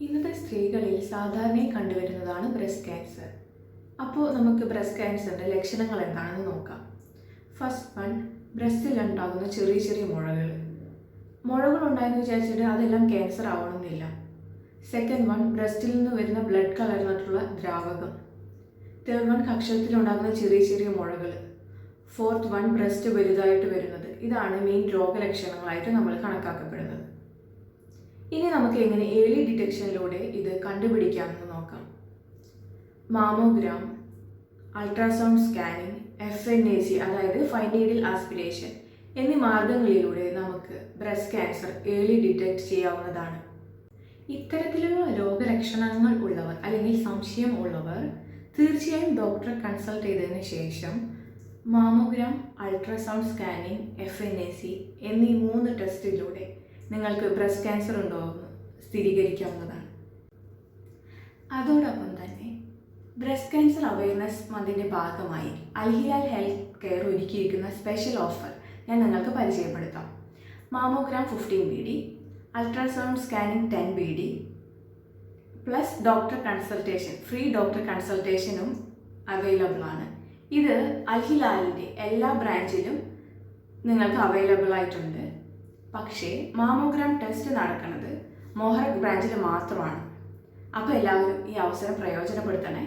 ഇന്നത്തെ സ്ത്രീകളിൽ സാധാരണയായി കണ്ടുവരുന്നതാണ് ബ്രസ്റ്റ് ക്യാൻസർ അപ്പോൾ നമുക്ക് ബ്രസ്റ്റ് ക്യാൻസറിന്റെ ലക്ഷണങ്ങൾ എന്താണെന്ന് നോക്കാം. ഫസ്റ്റ് വൺ ബ്രസ്റ്റിൽ ഉണ്ടാകുന്ന ചെറിയ ചെറിയ മുഴകൾ. മുഴകൾ ഉണ്ടായെന്ന് വിചാരിച്ചിട്ട് അതെല്ലാം ക്യാൻസർ ആവണമെന്നില്ല. സെക്കൻഡ് വൺ ബ്രസ്റ്റിൽ നിന്ന് വരുന്ന ബ്ലഡ് കലർന്നിട്ടുള്ള ദ്രാവകം. തേർഡ് വൺ കക്ഷത്തിലുണ്ടാകുന്ന ചെറിയ ചെറിയ മുഴകൾ. ഫോർത്ത് വൺ ബ്രസ്റ്റ് വലുതായിട്ട് വരുന്നത്. ഇതാണ് മെയിൻ രോഗലക്ഷണങ്ങളായിട്ട് നമ്മൾ കണക്കാക്കപ്പെടുന്നത്. ഇനി നമുക്ക് എങ്ങനെ ഏർലി ഡിറ്റക്ഷനിലൂടെ ഇത് കണ്ടുപിടിക്കാമെന്ന് നോക്കാം. Mammogram ultrasound scanning F N A C അതായത് ഫൈൻ ആസ്പിരേഷൻ എന്നീ മാർഗങ്ങളിലൂടെ നമുക്ക് ബ്രസ്റ്റ് ക്യാൻസർ ഏർലി ഡിറ്റക്ട് ചെയ്യാവുന്നതാണ്. ഇത്തരത്തിലുള്ള രോഗലക്ഷണങ്ങൾ ഉള്ളവർ അല്ലെങ്കിൽ സംശയം ഉള്ളവർ തീർച്ചയായും ഡോക്ടറെ കൺസൾട്ട് ചെയ്തതിന് ശേഷം mammogram ultrasound scanning F N A C എന്നീ മൂന്ന് ടെസ്റ്റിലൂടെ നിങ്ങൾക്ക് ബ്രസ്റ്റ് ക്യാൻസർ ഉണ്ടോ? എന്ന് സ്ഥിരീകരിക്കാവുന്നതാണ്. അതോടൊപ്പം തന്നെ ബ്രസ്റ്റ് ക്യാൻസർ അവയർനെസ് മന്തിന്റെ ഭാഗമായി അൽഹിലാൽ ഹെൽത്ത് കെയർ ഒരുക്കിയിരിക്കുന്ന സ്പെഷ്യൽ ഓഫർ ഞാൻ നിങ്ങൾക്ക് പരിചയപ്പെടുത്താം. Mammogram fifteen B D ultrasound scanning ten B D plus doctor consultation free doctor കൺസൾട്ടേഷനും available ആണ്. ഇത് അൽഹിലാലിന്റെ എല്ലാ ബ്രാഞ്ചിലും നിങ്ങൾക്ക് അവൈലബിൾ ആയിട്ടുണ്ട്. പക്ഷേ മാമോഗ്രാം ടെസ്റ്റ് നടക്കുന്നത് മോഹറക് ബ്രാഞ്ചിൽ മാത്രമാണ്. അപ്പോൾ എല്ലാവരും ഈ അവസരം പ്രയോജനപ്പെടുത്തണേ.